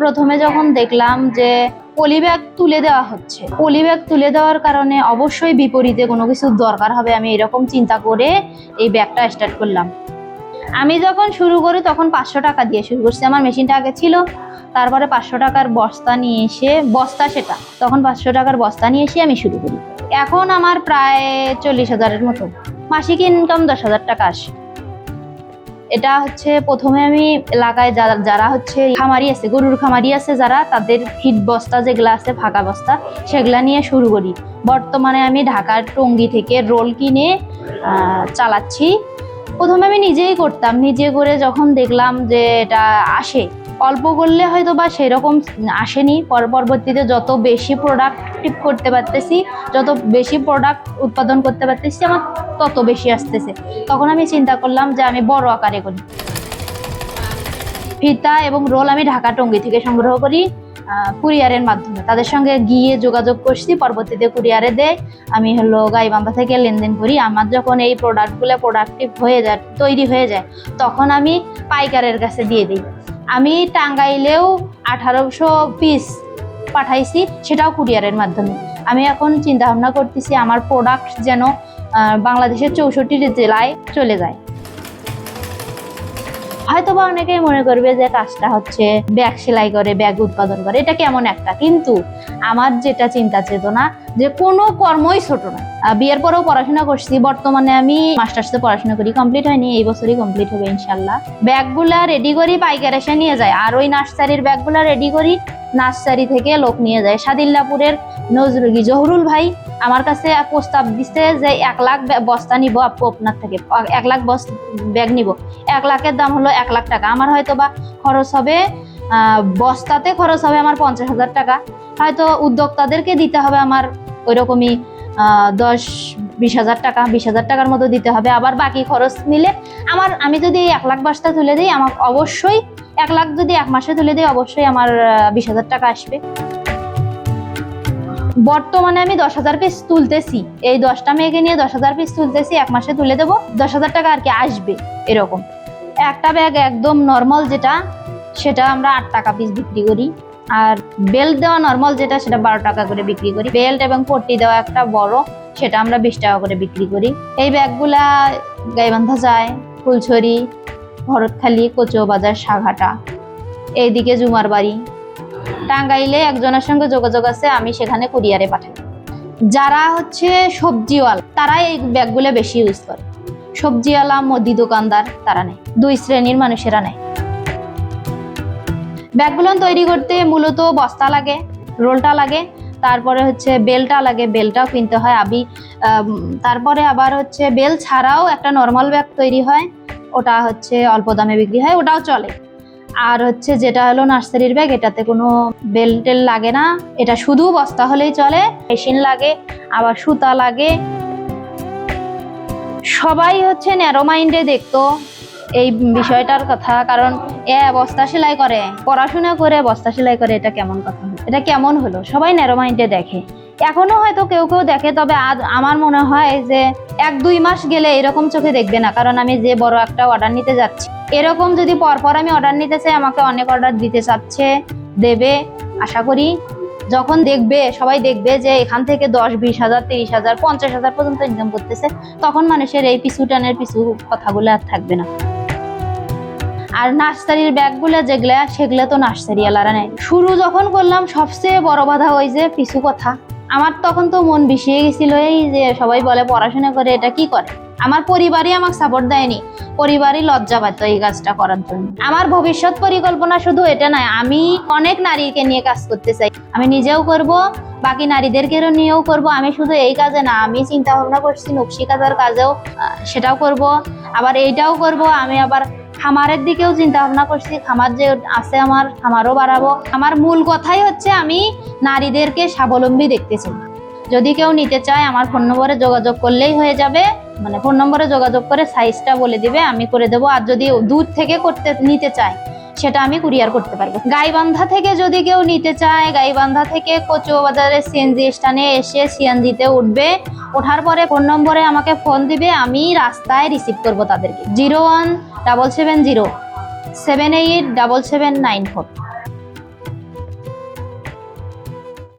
প্রথমে যখন দেখলাম যে পলি ব্যাগ তুলে দেওয়া হচ্ছে পলি ব্যাগ তুলে দেওয়ার কারণে অবশ্যই বিপরীতে কোনো কিছু দরকার হবে, আমি এরকম চিন্তা করে এই ব্যাগটা স্টার্ট করলাম। আমি যখন শুরু করি তখন পাঁচশো টাকা দিয়ে শুরু করছি, আমার মেশিনটা আগে ছিল, তারপরে পাঁচশো টাকার বস্তা নিয়ে এসে, বস্তা সেটা, তখন পাঁচশো টাকার বস্তা নিয়ে এসে আমি শুরু করি। এখন আমার প্রায় চল্লিশ হাজারের মতো, মাসিক ইনকাম দশ হাজার টাকা আসে। এটা হচ্ছে প্রথমে আমি এলাকায় যারা যারা হচ্ছে খামারি আছে, গরুর খামারি আছে যারা, তাদের ফিট বস্তা যেগুলো আছে, ফাঁকা বস্তা, সেগুলা নিয়ে শুরু করি। বর্তমানে আমি ঢাকার টঙ্গি থেকে রোল কিনে চালাচ্ছি। প্রথমে আমি নিজেই করতাম, নিজে করে যখন দেখলাম যে এটা আসে, অল্প করলে হয়তো বা সেরকম আসেনি। পর- পরবর্তীতে যত বেশি প্রোডাক্টিভ করতে পারতেছি, যত বেশি প্রোডাক্ট উৎপাদন করতে পারতেছি, আমার তত বেশি আসতেছে। তখন আমি চিন্তা করলাম যে আমি বড় আকারে করি। ফিতা এবং রোল আমি ঢাকা টঙ্গি থেকে সংগ্রহ করি কুরিয়ারের মাধ্যমে। তাদের সঙ্গে গিয়ে যোগাযোগ করছি, পরবর্তীতে কুরিয়ারে দেয়। আমি হলো গাইবান্ধা থেকে লেনদেন করি। আমার যখন এই প্রোডাক্টগুলো প্রোডাক্টিভ হয়ে যায়, তৈরি হয়ে যায়, তখন আমি পাইকারের কাছে দিয়ে দিই। আমি টাঙ্গাইলেও আঠারোশো পিস পাঠাইছি, সেটাও কুরিয়ারের মাধ্যমে। আমি এখন চিন্তা ভাবনা করতেছি, আমার প্রোডাক্ট যেন বাংলাদেশের চৌষট্টি জেলায় চলে যায়। হয়তো বা অনেকেই মনে করবে যে কাজটা হচ্ছে ব্যাগ সেলাই করে, ব্যাগ উৎপাদন করে, এটা কেমন একটা? কিন্তু আমার যেটা চিন্তা চেতনা যে কোনো কর্মই ছোট না। বিয়ের পরেও পড়াশোনা করছি, বর্তমানে আমি মাস্টার্সে পড়াশোনা করি কমপ্লিট হয়নি, এই বছরই কমপ্লিট হবে ইনশাল্লাহ ব্যাগগুলা রেডি করি, পাইকার এসে নিয়ে যায়, আর ওই নার্সারির ব্যাগগুলা রেডি করি, নার্সারি থেকে লোক নিয়ে যায়। সাদিল্লাপুরের নজরুল জহরুল ভাই আমার কাছে প্রস্তাব দিচ্ছে যে এক লাখ বস্তা নিব, আপু আপনার থেকে, এক লাখ বস্তা ব্যাগ নিব। এক লাখের দাম হলো এক লাখ টাকা। আমার হয়তো বা খরচ হবে বস্তাতে খরচ হবে আমার পঞ্চাশ হাজার টাকা। হয়তো উদ্যোক্তাদেরকে দিতে হবে আমার ওই রকমই দশ, বিশ হাজার টাকা, বিশ হাজার টাকার মতো দিতে হবে। আবার বাকি খরচ মিলে আমার, আমি যদি এক লাখ বস্তা তুলে দিই, আমার অবশ্যই এক লাখ যদি এক মাসে তুলে দিই, অবশ্যই আমার বিশ হাজার টাকা আসবে। বর্তমানে আমি দশ হাজার পিস তুলতেছি। এই দশটা মেয়েকে নিয়ে দশ হাজার পিস তুলতেছি, এক মাসে তুলে দেবো, দশ হাজার টাকা আর কি আসবে এরকম। একটা ব্যাগ একদম নর্মাল যেটা সেটা আমরা আট টাকা পিস বিক্রি করি। আর বেল্ট দেওয়া নর্মাল যেটা, সেটা বারো টাকা করে বিক্রি করি। বেল্ট এবং পট্টি দেওয়া একটা বড়, সেটা আমরা বিশ টাকা করে বিক্রি করি। এই ব্যাগগুলা গাইবান্ধা যায়, ফুলছড়ি, ভরতখালি কচু বাজার সাঘাটা, এইদিকে জুমার বাড়ি। টাঙ্গাইলে একজনের সঙ্গে যোগাযোগ আছে, আমি সেখানে কুরিয়ারে পাঠাই। যারা হচ্ছে সবজিওয়ালা তারা এই ব্যাগগুলো বেশি ইউজ করে। সবজিওয়ালা, মুদি দোকানদার, তারা নেয়। দুই শ্রেণির মানুষেরা নেয়। ব্যাগগুলো তৈরি করতে মূলত বস্তা লাগে, রোলটা লাগে, তারপরে হচ্ছে বেলটা লাগে, বেলটাও কিনতে হয় আবি। তারপরে আবার হচ্ছে বেল ছাড়াও একটা নর্মাল ব্যাগ তৈরি হয়, ওটা হচ্ছে অল্প দামে বিক্রি হয়, ওটাও চলে। আর হচ্ছে যেটা হলো নার্সারির ব্যাগ এটাতে কোনো বেল টেল লাগে না, এটা শুধু বস্তা হলেই চলে, মেশিন লাগে, আবার সুতা লাগে। সবাই হচ্ছে ন্যারো মাইন্ডে দেখতো এই বিষয়টার কথা, কারণ এ বস্তা সেলাই করে, পড়াশোনা করে বস্তা সেলাই করে, এটা কেমন কথা? এটা কেমন হলো? সবাই ন্যারো মাইন্ডে দেখে। এখনও হয়তো কেউ কেউ দেখে, তবে আজ আমার মনে হয় যে এক দুই মাস গেলে এরকম চোখে দেখবে না, কারণ আমি যে বড় একটা অর্ডার নিতে যাচ্ছি। এরকম যদি পরপর আমি অর্ডার নিতে চাই, আমাকে অনেক অর্ডার দিতে চাচ্ছে, দেবে, আশা করি। যখন দেখবে, সবাই দেখবে যে এখান থেকে দশ, বিশ হাজার, তিরিশ হাজার, পঞ্চাশ হাজার পর্যন্ত ইনকাম করতেছে, তখন মানুষের এই পিছু টানের পিছু কথাগুলো আর থাকবে না। আর নার্সারির ব্যাগগুলো যেগুলা, সেগুলো তো নার্সারি আলারা নেয়। শুরু যখন করলাম, সবচেয়ে বড় বাধা ওই যে পিছু কথা। আমার তখন তো মন বিষিয়ে গেছিল এই যে সবাই বলে পড়াশোনা করে এটা কি করে? আমার পরিবারই আমাকে সাপোর্ট দেয়নি। পরিবারই লজ্জা পাইতো এই কাজটা করার জন্য। আমার ভবিষ্যৎ পরিকল্পনা শুধু এটা নয়, আমি অনেক নারীকে নিয়ে কাজ করতে চাই। আমি নিজেও করব, বাকি নারীদেরকে নিয়েও করব। আমি শুধু এই কাজে না, আমি চিন্তা ভাবনা করছি, নকশি কাজের কাজেও সেটাও করব। আবার এইটাও করব, আমি আবার খামারের দিকেও চিন্তা ভাবনা করছি। খামার যে আছে আমার, খামারও বাড়াবো। আমার মূল কথাই হচ্ছে আমি নারীদেরকে স্বাবলম্বী দেখতে চাই। যদি কেউ নিতে চায়, আমার ফোন নম্বরে যোগাযোগ করলেই হয়ে যাবে। মানে ফোন নম্বরে যোগাযোগ করে সাইজটা বলে দিবে, আমি করে দেবো। আর যদি দূর থেকে করতে, নিতে চায় সেটা আমি কুরিয়ার করতে পারব। গাইবান্ধা থেকে যদি কেউ নিতে চায়, গাইবান্ধা থেকে কচু বাজারের সিএনজি স্টানে এসে সিএনজিতে উঠবে, ওঠার পরে ফোন নম্বরে আমাকে ফোন দিবে, আমি রাস্তায় রিসিভ করব তাদেরকে। Zero one double seven zero, seven eight double seven nine four.